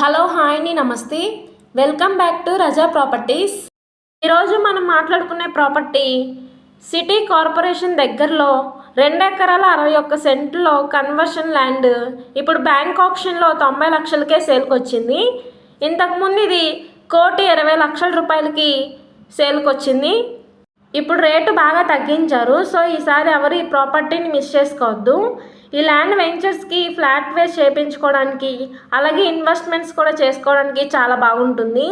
Hello hi నమస్తే. Welcome back to Raza properties. ఈరోజు మనం మాట్లాడుకునే ప్రాపర్టీ సిటీ కార్పొరేషన్ దగ్గరలో రెండు ఎకరాల అరవై ఒక్క సెంట్లో కన్వర్షన్ ల్యాండ్. ఇప్పుడు బ్యాంక్ ఆప్షన్లో తొంభై లక్షలకే సేల్కి వచ్చింది. ఇంతకుముందు ఇది కోటి ఇరవై లక్షల రూపాయలకి సేల్కి వచ్చింది. ఇప్పుడు రేటు బాగా తగ్గించారు. సో ఈసారి ఎవరు ఈ ప్రాపర్టీని మిస్ చేసుకోవద్దు. ఈ ల్యాండ్ వెంచర్స్కి ఫ్లాట్ వేస్ చేయించుకోవడానికి అలాగే ఇన్వెస్ట్మెంట్స్ కూడా చేసుకోవడానికి చాలా బాగుంటుంది.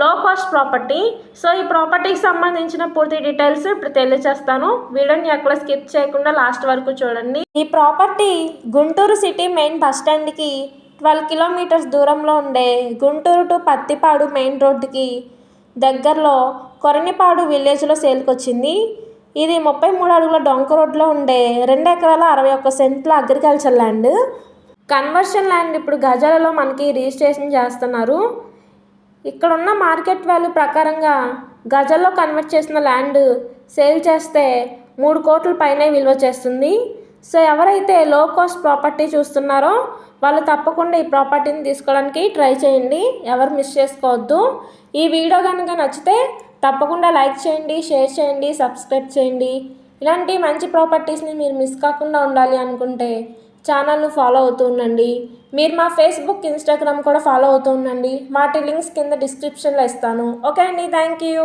లో కాస్ట్ ప్రాపర్టీ. సో ఈ ప్రాపర్టీకి సంబంధించిన పూర్తి డీటెయిల్స్ ఇప్పుడు తెలియచేస్తాను. వీడియోని ఎక్కడ స్కిప్ చేయకుండా లాస్ట్ వరకు చూడండి. ఈ property Guntur city main bus స్టాండ్కి ట్వెల్వ్ కిలోమీటర్స్ దూరంలో ఉండే గుంటూరు టు పత్తిపాడు మెయిన్ రోడ్డుకి దగ్గరలో కొరనిపాడు విలేజ్లో సేల్కొచ్చింది. ఇది ముప్పై మూడు అడుగుల డొంక రోడ్లో ఉండే రెండు ఎకరాల అరవై ఒక్క సెంట్ల అగ్రికల్చర్ ల్యాండ్. కన్వర్షన్ ల్యాండ్ ఇప్పుడు గజాలలో మనకి రిజిస్ట్రేషన్ చేస్తున్నారు. ఇక్కడ ఉన్న మార్కెట్ వాల్యూ ప్రకారంగా గజాల్లో కన్వర్ట్ చేసిన ల్యాండ్ సేల్ చేస్తే మూడు కోట్ల పైనే విలువ చేస్తుంది. సో ఎవరైతే లో కాస్ట్ ప్రాపర్టీ చూస్తున్నారో వాళ్ళు తప్పకుండా ఈ ప్రాపర్టీని తీసుకోవడానికి ట్రై చేయండి. ఎవరు మిస్ చేసుకోవద్దు. ఈ వీడియో కనుక నచ్చితే తప్పకుండా లైక్ చేయండి షేర్ చేయండి సబ్స్క్రైబ్ చేయండి. ఇలాంటి మంచి ప్రాపర్టీస్ని మీరు మిస్ కాకుండా ఉండాలి అనుకుంటే ఛానల్ను ఫాలో అవుతూ ఉండండి. మీరు మా ఫేస్బుక్ ఇన్స్టాగ్రామ్ కూడా ఫాలో అవుతూ ఉండండి. వాటి లింక్స్ కింద డిస్క్రిప్షన్లో ఇస్తాను. ఓకే అండి థ్యాంక్ యూ.